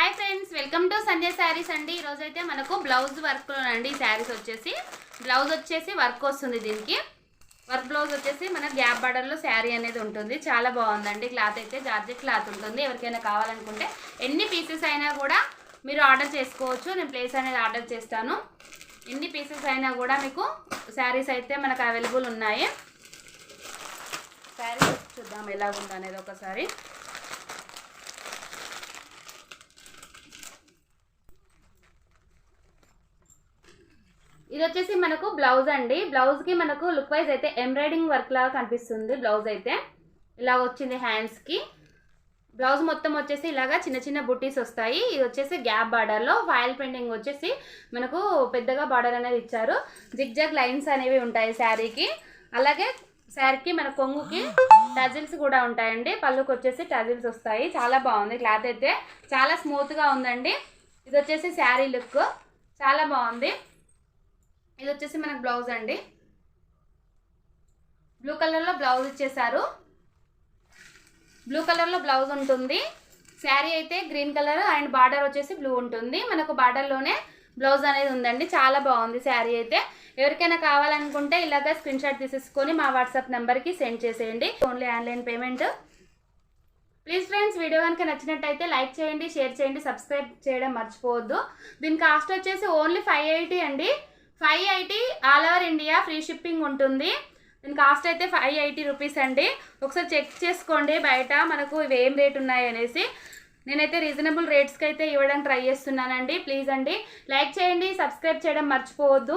Hi friends welcome to Sanjay saris అండి. ఈరోజు అయితే మనకు బ్లౌజ్ వర్క్లో అండి శారీస్ వచ్చేసి. బ్లౌజ్ వచ్చేసి వర్క్ వస్తుంది దీనికి. వర్క్ బ్లౌజ్ వచ్చేసి మన గ్యాప్ బార్డర్లో శారీ అనేది ఉంటుంది. చాలా బాగుందండి. క్లాత్ అయితే జార్జెట్ క్లాత్ ఉంటుంది. ఎవరికైనా కావాలనుకుంటే ఎన్ని పీసెస్ అయినా కూడా మీరు ఆర్డర్ చేసుకోవచ్చు. నేను ప్లేస్ అనేది ఆర్డర్ చేస్తాను. ఎన్ని పీసెస్ అయినా కూడా మీకు శారీస్ అయితే మనకు అవైలబుల్ ఉన్నాయి. శారీస్ చూద్దాం ఎలా ఉందనేది అనేది ఒకసారి. ఇది వచ్చేసి మనకు బ్లౌజ్ అండి. బ్లౌజ్కి మనకు లుక్ వైజ్ అయితే ఎంబ్రాయిడింగ్ వర్క్ లాగా కనిపిస్తుంది బ్లౌజ్ అయితే. ఇలా వచ్చింది హ్యాండ్స్కి బ్లౌజ్ మొత్తం వచ్చేసి ఇలాగా చిన్న చిన్న బుట్టీస్ వస్తాయి. ఇది వచ్చేసి గ్యాప్ బార్డర్లో ఫైల్ పెయింటింగ్ వచ్చేసి మనకు పెద్దగా బార్డర్ అనేది ఇచ్చారు. జిగ్జాగ్ లైన్స్ అనేవి ఉంటాయి శారీకి. అలాగే శారీకి మన కొంగుకి టజిల్స్ కూడా ఉంటాయండి. పళ్ళుకి వచ్చేసి టజిల్స్ వస్తాయి. చాలా బాగుంది క్లాత్ అయితే. చాలా స్మూత్గా ఉందండి. ఇది వచ్చేసి శారీ లుక్. చాలా బాగుంది. ఇది వచ్చేసి మనకు బ్లౌజ్ అండి. బ్లూ కలర్లో బ్లౌజ్ ఇచ్చేసారు. బ్లూ కలర్లో బ్లౌజ్ ఉంటుంది. శారీ అయితే గ్రీన్ కలర్ అండ్ బార్డర్ వచ్చేసి బ్లూ ఉంటుంది. మనకు బార్డర్లోనే బ్లౌజ్ అనేది ఉందండి. చాలా బాగుంది శారీ అయితే. ఎవరికైనా కావాలనుకుంటే ఇలాగ స్క్రీన్ షాట్ తీసేసుకొని మా వాట్సాప్ నెంబర్కి సెండ్ చేసేయండి. Only online payment. Please friends video కనుక నచ్చినట్టయితే లైక్ చేయండి షేర్ చేయండి సబ్స్క్రైబ్ చేయడం మర్చిపోవద్దు. దీని కాస్ట్ వచ్చేసి ఓన్లీ ఫైవ్ ఎయిటీ అండి. Five eighty all over India free shipping ఉంటుంది. దీని కాస్ట్ అయితే ఫైవ్ ఎయిటీ రూపీస్ అండి. ఒకసారి చెక్ చేసుకోండి బయట మనకు ఇవి ఏం రేట్ ఉన్నాయి అనేసి. నేనైతే రీజనబుల్ రేట్స్కి అయితే ఇవ్వడానికి ట్రై చేస్తున్నానండి. ప్లీజ్ అండి. లైక్ చేయండి సబ్స్క్రైబ్ చేయడం మర్చిపోవద్దు.